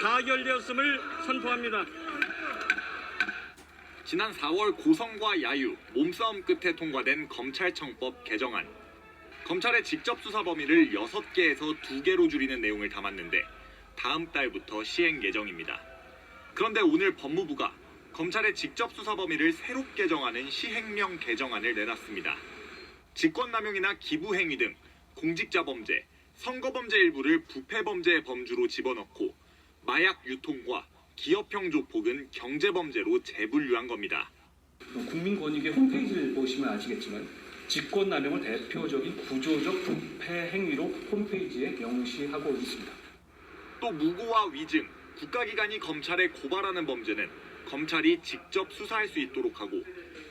가결되었음을 선포합니다. 지난 4월 고성과 야유, 몸싸움 끝에 통과된 검찰청법 개정안. 검찰의 직접 수사 범위를 6개에서 2개로 줄이는 내용을 담았는데 다음 달부터 시행 예정입니다. 그런데 오늘 법무부가 검찰의 직접 수사 범위를 새롭게 정하는 시행령 개정안을 내놨습니다. 직권남용이나 기부행위 등 공직자 범죄, 선거 범죄 일부를 부패 범죄의 범주로 집어넣고 마약 유통과 기업형 조폭은 경제 범죄로 재분류한 겁니다. 국민권익위 홈페이지를 보시면 아시겠지만 직권남용을 대표적인 구조적 부패 행위로 홈페이지에 명시하고 있습니다. 또 무고와 위증, 국가기관이 검찰에 고발하는 범죄는 검찰이 직접 수사할 수 있도록 하고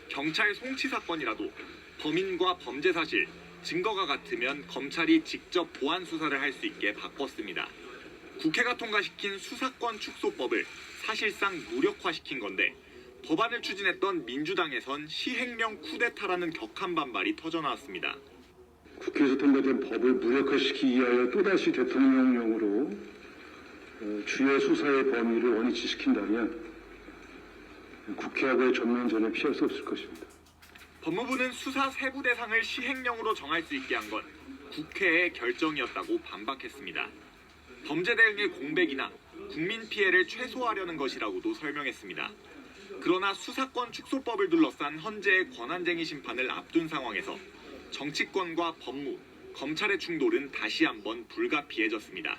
경찰 송치 사건이라도 범인과 범죄 사실, 증거가 같으면 검찰이 직접 보안 수사를 할 수 있게 바꿨습니다. 국회가 통과시킨 수사권 축소법을 사실상 무력화시킨 건데 법안을 추진했던 민주당에선 시행령 쿠데타라는 격한 반발이 터져나왔습니다. 국회에서 통과된 법을 무력화시키기 위하여 또다시 대통령령으로 어, 주요 수사의 범위를 원위치시킨다면 국회하고의 전면전을 피할 수 없을 것입니다. 법무부는 수사 세부 대상을 시행령으로 정할 수 있게 한 건 국회의 결정이었다고 반박했습니다. 범죄 대응의 공백이나 국민 피해를 최소화하려는 것이라고도 설명했습니다. 그러나 수사권 축소법을 둘러싼 헌재의 권한쟁의 심판을 앞둔 상황에서 정치권과 법무, 검찰의 충돌은 다시 한번 불가피해졌습니다.